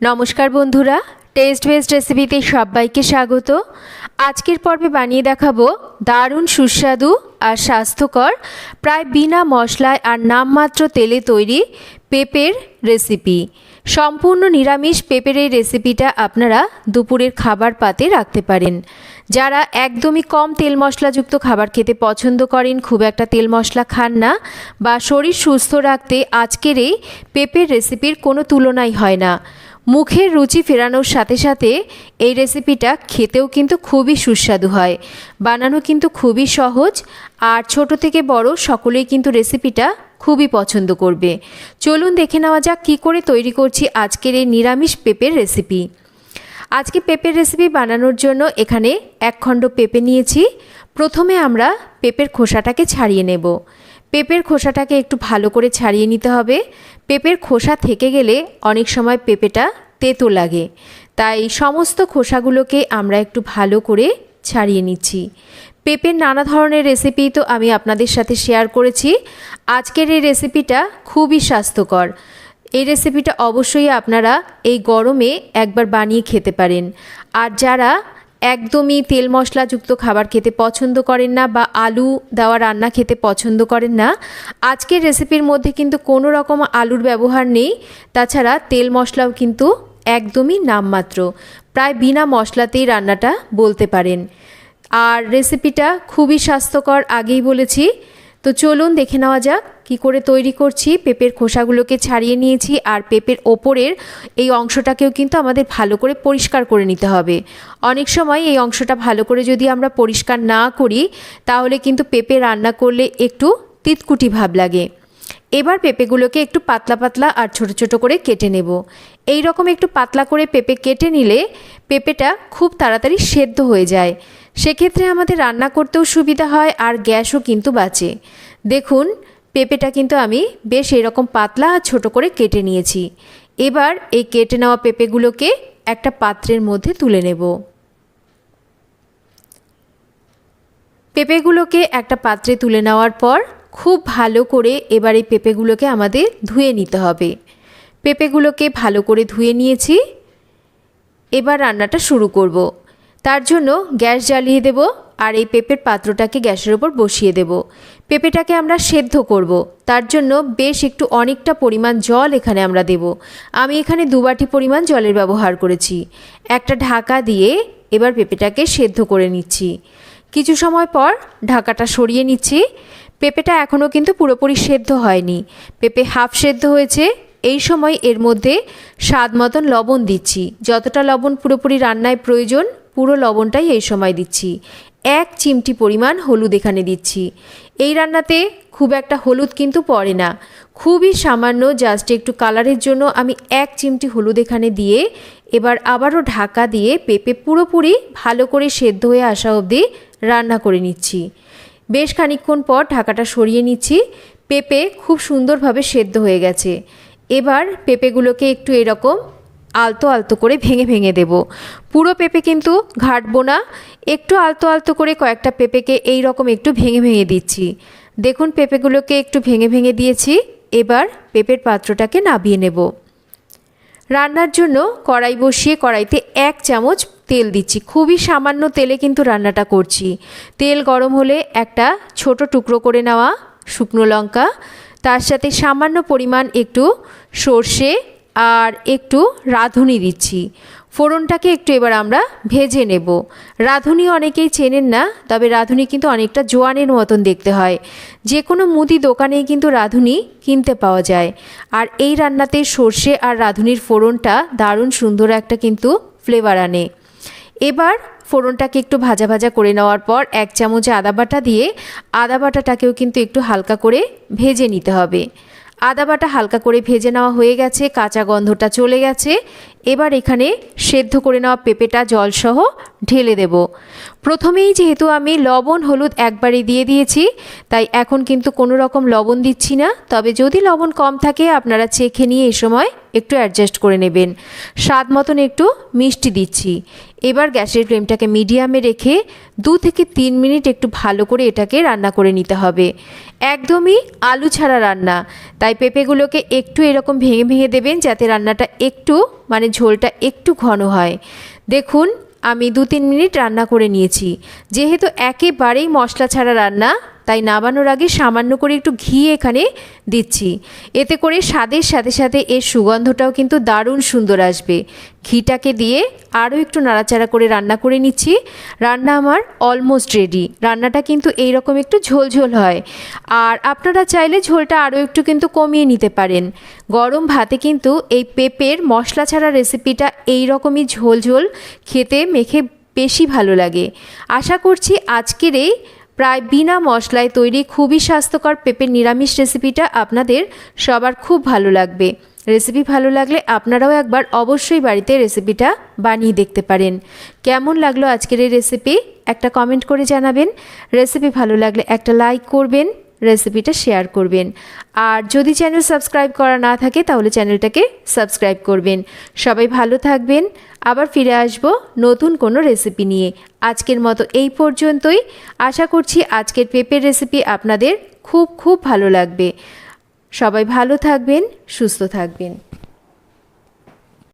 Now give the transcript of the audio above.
নমস্কার বন্ধুরা test best রেসিপিতে সবাইকে স্বাগত। আজকের পর্বে বানিয়ে দেখাবো দারুণ সুস্বাদু আর স্বাস্থ্যকর, প্রায় বিনা মশলায় আর নামমাত্র তেলে তৈরি পেঁপের রেসিপি সম্পূর্ণ নিরামিষ পেঁপের এই রেসিপিটা আপনারা দুপুরের খাবার পাতে রাখতে পারেন। যারা একদমই কম তেল মশলাযুক্ত খাবার খেতে পছন্দ করেন, খুব একটা তেল মশলা খান না বা শরীর সুস্থ রাখতে আজকের এই পেঁপের রেসিপির কোনো তুলনাই হয় না। মুখের রুচি ফেরানোর সাথে সাথে এই রেসিপিটা খেতেও কিন্তু খুবই সুস্বাদু হয়। বানানো কিন্তু খুবই সহজ আর ছোট থেকে বড় সকলেই কিন্তু রেসিপিটা খুবই পছন্দ করবে। চলুন দেখে নেওয়া যাক কী করে তৈরি করছি আজকের এই নিরামিষ পেঁপের রেসিপি আজকে পেঁপের রেসিপি বানানোর জন্য এখানে এক খণ্ড পেঁপে নিয়েছি। প্রথমে আমরা পেঁপের খোসাটাকে ছাড়িয়ে নেব। পেঁপের খোসাটাকে একটু ভালো করে ছাড়িয়ে নিতে হবে। পেঁপের খোসা থেকে গেলে অনেক সময় পেঁপেটা তেতো লাগে। তাই সমস্ত খোসাগুলোকে আমরা একটু ভালো করে ছাড়িয়ে নিচ্ছি। পেঁপের নানা ধরনের রেসিপি তো আমি আপনাদের সাথে শেয়ার করেছি। আজকের এই রেসিপিটা খুবই স্বাস্থ্যকর। এই রেসিপিটা অবশ্যই আপনারা এই গরমে একবার বানিয়ে খেতে পারেন। আর যারা একদমই তেল মশলাযুক্ত খাবার খেতে পছন্দ করেন না বা আলু দেওয়া রান্না খেতে পছন্দ করেন না। আজকের রেসিপির মধ্যে কিন্তু কোনো রকম আলুর ব্যবহার নেই। তাছাড়া তেল মশলাও কিন্তু একদমই নামমাত্র। প্রায় বিনা মশলাতেই রান্নাটা বলতে পারেন। আর রেসিপিটা খুবই স্বাস্থ্যকর আগেই বলেছি। তো চলুন দেখে নেওয়া যাক, কি করে তৈরি করছি। পেঁপের খোসাগুলোকে ছাড়িয়ে নিয়েছি আর পেঁপের ওপরের এই অংশটাকেও কিন্তু আমাদের ভালো করে পরিষ্কার করে নিতে হবে। অনেক সময় এই অংশটা ভালো করে যদি আমরা পরিষ্কার না করি, তাহলে কিন্তু পেঁপে রান্না করলে একটু তিতকুটি ভাব লাগে। এবার পেঁপেগুলোকে একটু পাতলা পাতলা আর ছোট ছোট করে কেটে নেব। এই রকম একটু পাতলা করে পেঁপে কেটে নিলে পেঁপেটা খুব তাড়াতাড়ি সেদ্ধ হয়ে যায়। সেক্ষেত্রে আমাদের রান্না করতেও সুবিধা হয় আর গ্যাসও কিন্তু বাঁচে। দেখুন, পেঁপেটা কিন্তু আমি বেশ এরকম পাতলা আর ছোটো করে কেটে নিয়েছি। এবার এই কেটে নেওয়া পেঁপেগুলোকে একটা পাত্রের মধ্যে তুলে নেব। পেঁপেগুলোকে একটা পাত্রে তুলে নেওয়ার পর খুব ভালো করে এবার এই পেঁপেগুলোকে আমাদের ধুয়ে নিতে হবে। পেঁপেগুলোকে ভালো করে ধুয়ে নিয়েছি। এবার রান্নাটা শুরু করব। তার জন্য গ্যাস জ্বালিয়ে দেব আর এই পেঁপের পাত্রটাকে গ্যাসের ওপর বসিয়ে দেব। পেঁপেটাকে আমরা সেদ্ধ করব। তার জন্য বেশ একটু অনেকটা পরিমাণ জল এখানে আমরা দেব। আমি এখানে দুবাটি পরিমাণ জলের ব্যবহার করেছি। একটা ঢাকা দিয়ে এবার পেঁপেটাকে সেদ্ধ করে নিচ্ছি। কিছু সময় পর ঢাকাটা সরিয়ে নিচ্ছি। পেঁপেটা এখনও কিন্তু পুরোপুরি সেদ্ধ হয়নি। পেঁপে হাফ সেদ্ধ হয়েছে। এই সময় এর মধ্যে স্বাদ মতন লবণ দিচ্ছি। যতটা লবণ পুরোপুরি রান্নায় প্রয়োজন পুরো লবণটাই এই সময় দিচ্ছি। এক চিমটি পরিমাণ হলুদ এখানে দিচ্ছি। এই রান্নাতে খুব একটা হলুদ কিন্তু পড়ে না। খুবই সামান্য জাস্ট একটু কালারের জন্য আমি এক চিমটি হলুদ এখানে দিয়ে এবার আবারও ঢাকা দিয়ে পেঁপে পুরোপুরি ভালো করে সেদ্ধ হয়ে আসা অবধি রান্না করে নিচ্ছি। বেশ খানিক্ষণ পর ঢাকাটা সরিয়ে নিচ্ছি। পেঁপে খুব সুন্দরভাবে সেদ্ধ হয়ে গেছে। এবার পেঁপেগুলোকে একটু এরকম আলতো আলতো করে ভেঙে ভেঙে দেব। পুরো পেঁপে কিন্তু ঘাটবো না। একটু আলতো আলতো করে কয়েকটা পেঁপেকে এই রকম একটু ভেঙে ভেঙে দিচ্ছি। দেখুন পেঁপেগুলোকে একটু ভেঙে ভেঙে দিয়েছি। এবার পেঁপের পাত্রটাকে নাবিয়ে নেব। রান্নার জন্য কড়াই বসিয়ে কড়াইতে এক চামচ তেল দিচ্ছি। খুবই সামান্য তেলে কিন্তু রান্নাটা করছি। তেল গরম হলে একটা ছোট টুকরো করে নেওয়া শুকনো লঙ্কা, তার সাথে সামান্য পরিমাণ একটু সর্ষে আর একটু রাঁধুনি দিচ্ছি। ফোড়নটাকে একটু এবার আমরা ভেজে নেব। রাঁধুনি অনেকেই চেনেন না, তবে রাঁধুনি কিন্তু অনেকটা জোয়ানের মতন দেখতে হয়। যে কোনো মুদি দোকানেই কিন্তু রাঁধুনি কিনতে পাওয়া যায়। আর এই রান্নাতে সর্ষে আর রাঁধুনির ফোড়নটা দারুণ সুন্দর একটা কিন্তু ফ্লেভার আনে। এবার ফোড়নটাকে একটু ভাজা ভাজা করে নেওয়ার পর এক চামচ আদা বাটা দিয়ে আদা বাটাটাকেও কিন্তু একটু হালকা করে ভেজে নিতে হবে। আদা বাটা হালকা করে ভেজে নেওয়া হয়ে গেছে, কাঁচা গন্ধটা চলে গেছে। এবার এখানে সেদ্ধ করে নেওয়া পেঁপেটা, জলসহ ঢেলে দেব। প্রথমেই যেহেতু আমি লবণ, হলুদ একবারই দিয়ে দিয়েছি, তাই এখন কিন্তু কোনো রকম লবণ দিচ্ছি না। তবে যদি লবণ কম থাকে, আপনারা চেখে নিয়ে এ সময় একটু অ্যাডজাস্ট করে নেবেন। স্বাদ মতন একটু মিষ্টি দিচ্ছি। এবার গ্যাসের ফ্লেমটাকে মিডিয়ামে রেখে দু থেকে তিন মিনিট একটু ভালো করে এটাকে রান্না করে নিতে হবে। একদমই আলু ছাড়া রান্না। তাই পেঁপেগুলোকে একটু এরকম ভেঙে ভেঙে দেবেন যাতে রান্নাটা একটু মানে ঝোলটা একটু ঘন হয়। দেখুন, আমি দু তিন মিনিট রান্না করে নিয়েছি। যেহেতু একেবারেই মশলা ছাড়া রান্না তাই নামানোর আগে সামান্য করে একটু ঘি এখানে দিচ্ছি। এতে করে স্বাদের সাথে সাথে এর সুগন্ধটাও কিন্তু দারুণ সুন্দর আসবে। ঘিটাকে দিয়ে আরও একটু নাড়াচাড়া করে রান্না করে নিচ্ছি। রান্না আমার অলমোস্ট রেডি রান্নাটা কিন্তু এই রকম একটু ঝোল ঝোল হয়। আর আপনারা চাইলে ঝোলটা আরও একটু কিন্তু কমিয়ে নিতে পারেন। গরম ভাতে কিন্তু এই পেঁপের মশলা ছাড়া রেসিপিটা এই রকমই ঝোল ঝোল খেতে মেখে বেশি ভালো লাগে। আশা করছি আজকের এই প্রায় বিনা মশলায় তৈরি খুবই স্বাস্থ্যকর পেঁপের নিরামিষ রেসিপিটা আপনাদের সবার খুব ভালো লাগবে। রেসিপি ভালো লাগলে আপনারাও একবার অবশ্যই বাড়িতে রেসিপিটা বানিয়ে দেখতে পারেন। কেমন লাগল আজকের এই রেসিপি? একটা কমেন্ট করে জানাবেন। রেসিপি ভালো লাগলে একটা লাইক করবেন। রেসিপিটা শেয়ার করবেন। আর যদি চ্যানেল সাবস্ক্রাইব করা না থাকে, তাহলে চ্যানেলটাকে সাবস্ক্রাইব করবেন। সবাই ভালো থাকবেন। আবার ফিরে আসব নতুন কোনো রেসিপি নিয়ে। আজকের মতো এই পর্যন্তই। আশা করছি আজকের পেঁপের রেসিপি আপনাদের খুব খুব ভালো লাগবে। সবাই ভালো থাকবেন, সুস্থ থাকবেন।